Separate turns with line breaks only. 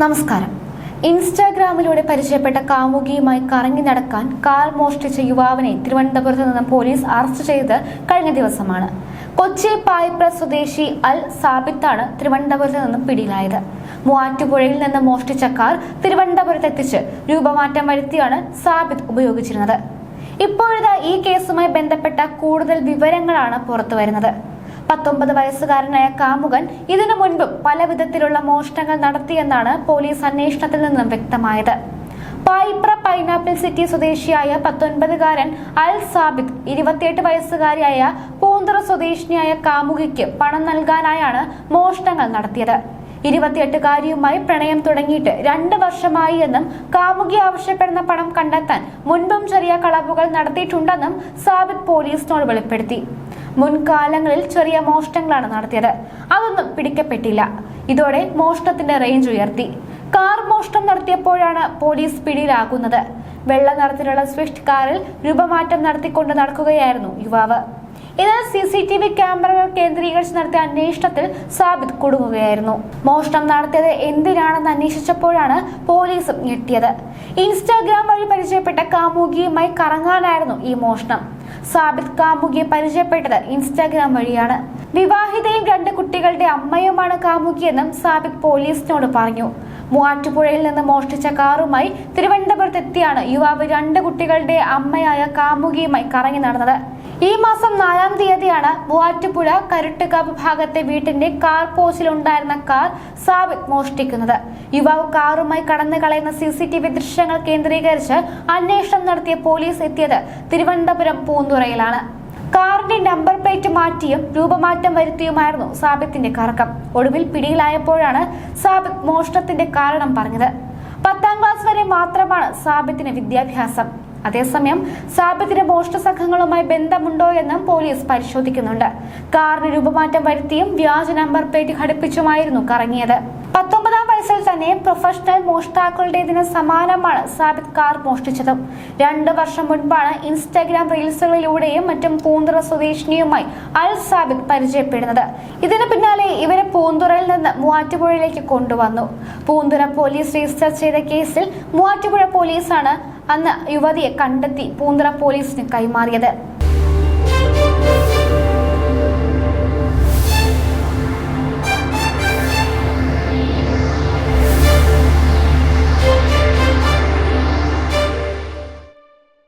നമസ്കാരം. ഇൻസ്റ്റാഗ്രാമിലൂടെ പരിചയപ്പെട്ട കാമുകിയുമായി കറങ്ങി നടക്കാൻ കാർ മോഷ്ടിച്ച യുവാവിനെ തിരുവനന്തപുരത്ത് നിന്ന് പോലീസ് അറസ്റ്റ് ചെയ്തത് കഴിഞ്ഞ ദിവസമാണ്. കൊച്ചി പായ്പ്ര സ്വദേശി അൽ സാബിത്താണ് തിരുവനന്തപുരത്ത് നിന്നും പിടിയിലായത്. മൂവാറ്റുപുഴയിൽ നിന്ന് മോഷ്ടിച്ച കാർ തിരുവനന്തപുരത്ത് എത്തിച്ച് രൂപമാറ്റം വരുത്തിയാണ് സാബിത്ത് ഉപയോഗിച്ചിരുന്നത്. ഇപ്പോഴത്തെ ഈ കേസുമായി ബന്ധപ്പെട്ട കൂടുതൽ വിവരങ്ങളാണ് പുറത്തുവരുന്നത്. പത്തൊമ്പത് വയസ്സുകാരനായ കാമുകൻ ഇതിനു മുൻപും പല വിധത്തിലുള്ള മോഷണങ്ങൾ നടത്തിയെന്നാണ് പോലീസ് അന്വേഷണത്തിൽ നിന്നും വ്യക്തമായത്. പായിപ്ര പൈനാപ്പിൾ സിറ്റി സ്വദേശിയായ പത്തൊൻപതുകാരൻ അൽ സാബിദ് ഇരുപത്തിയെട്ട് വയസ്സുകാരിയായ പൂന്തറ സ്വദേശിനിയായ കാമുകിക്ക് പണം നൽകാനായാണ് മോഷണങ്ങൾ നടത്തിയത്. ഇരുപത്തിയെട്ടുകാരിയുമായി പ്രണയം തുടങ്ങിയിട്ട് രണ്ട് വർഷമായി എന്നും കാമുകി ആവശ്യപ്പെടുന്ന പണം കണ്ടെത്താൻ മുൻപും ചെറിയ കളവുകൾ നടത്തിയിട്ടുണ്ടെന്നും സാബിദ് പോലീസിനോട് വെളിപ്പെടുത്തി. മുൻകാലങ്ങളിൽ ചെറിയ മോഷ്ടങ്ങളാണ് നടത്തിയത്. അതൊന്നും പിടിക്കപ്പെട്ടില്ല. ഇതോടെ മോഷ്ടത്തിന്റെ റേഞ്ച് ഉയർത്തി. കാർ മോഷ്ടം നടത്തിയപ്പോഴാണ് പോലീസ് പിടിയിലാകുന്നത്. വെള്ള നിറത്തിലുള്ള സ്വിഫ്റ്റ് കാറിൽ രൂപമാറ്റം നടത്തിക്കൊണ്ട് നടക്കുകയായിരുന്നു യുവാവ്. എന്നാൽ സി സി ടി വി ക്യാമറകൾ കേന്ദ്രീകരിച്ച് നടത്തിയ അന്വേഷണത്തിൽ സാബിത് കുടുങ്ങുകയായിരുന്നു. മോഷണം നടത്തിയത് എന്തിനാണെന്ന് അന്വേഷിച്ചപ്പോഴാണ് പോലീസും ഞെട്ടിയത്. ഇൻസ്റ്റാഗ്രാം വഴി പരിചയപ്പെട്ട കാമുകിയുമായി കറങ്ങാനായിരുന്നു ഈ മോഷണം. സാബിത് കാമുകിയെ പരിചയപ്പെട്ടത് ഇൻസ്റ്റാഗ്രാം വഴിയാണ്. വിവാഹിതയും രണ്ട് കുട്ടികളുടെ അമ്മയുമാണ് കാമുകിയെന്നും സാബിത് പോലീസിനോട് പറഞ്ഞു. മൂവാറ്റുപുഴയിൽ നിന്ന് മോഷ്ടിച്ച കാറുമായി തിരുവനന്തപുരത്തെത്തിയാണ് യുവാവ് രണ്ട് കുട്ടികളുടെ അമ്മയായ കാമുകിയുമായി കറങ്ങി നടന്നത്. ഈ മാസം നാലാം തീയതിയാണ് മൂവാറ്റുപുഴ കരുട്ടുകാവ് ഭാഗത്തെ വീട്ടിന്റെ കാർ പോസ്റ്റിലുണ്ടായിരുന്ന കാർ സാബിത് മോഷ്ടിക്കുന്നത്. യുവാവ് കാറുമായി കടന്നു കളയുന്ന സി സി ടി വി ദൃശ്യങ്ങൾ കേന്ദ്രീകരിച്ച് അന്വേഷണം നടത്തിയ പോലീസ് എത്തിയത് തിരുവനന്തപുരം പൂന്തുറയിലാണ്. കാറിന്റെ നമ്പർ പ്ലേറ്റ് മാറ്റിയും രൂപമാറ്റം വരുത്തിയുമായിരുന്നു സാബിത്തിന്റെ കറക്കം. ഒടുവിൽ പിടിയിലായപ്പോഴാണ് സാബിത് മോഷണത്തിന്റെ കാരണം പറഞ്ഞത്. പത്താം ക്ലാസ് വരെ മാത്രമാണ് സാബിത്തിന് വിദ്യാഭ്യാസം. അതേസമയം സാമ്പത്തിക മോഷ്ട സംഘങ്ങളുമായി ബന്ധമുണ്ടോ എന്നും പോലീസ് പരിശോധിക്കുന്നുണ്ട്. കാറിന് രൂപമാറ്റം വരുത്തിയും വ്യാജ നമ്പർ പ്ലേറ്റ് ഘടിപ്പിച്ചുമായിരുന്നു കറങ്ങിയത്. പത്തൊമ്പതാം വയസ്സിൽ തന്നെ പ്രൊഫഷണൽ മോഷ്ടാക്കളുടേതിന് സമാനമാണ് സാബിത് കാർ മോഷ്ടിച്ചതും. രണ്ട് വർഷം മുൻപാണ് ഇൻസ്റ്റാഗ്രാം റീൽസുകളിലൂടെയും മറ്റും പൂന്തുറ സ്വദേശിനിയുമായി അൽ സാബിത് പരിചയപ്പെടുന്നത്. ഇതിന് പിന്നാലെ ഇവരെ പൂന്തുറയിൽ നിന്ന് മൂവാറ്റുപുഴയിലേക്ക് കൊണ്ടുവന്നു. പൂന്തുറ പോലീസ് രജിസ്റ്റർ ചെയ്ത കേസിൽ മൂവാറ്റുപുഴ പോലീസാണ് അന്ന് യുവതിയെ കണ്ടെത്തി പൂന്തറ പോലീസിന് കൈമാറിയത്.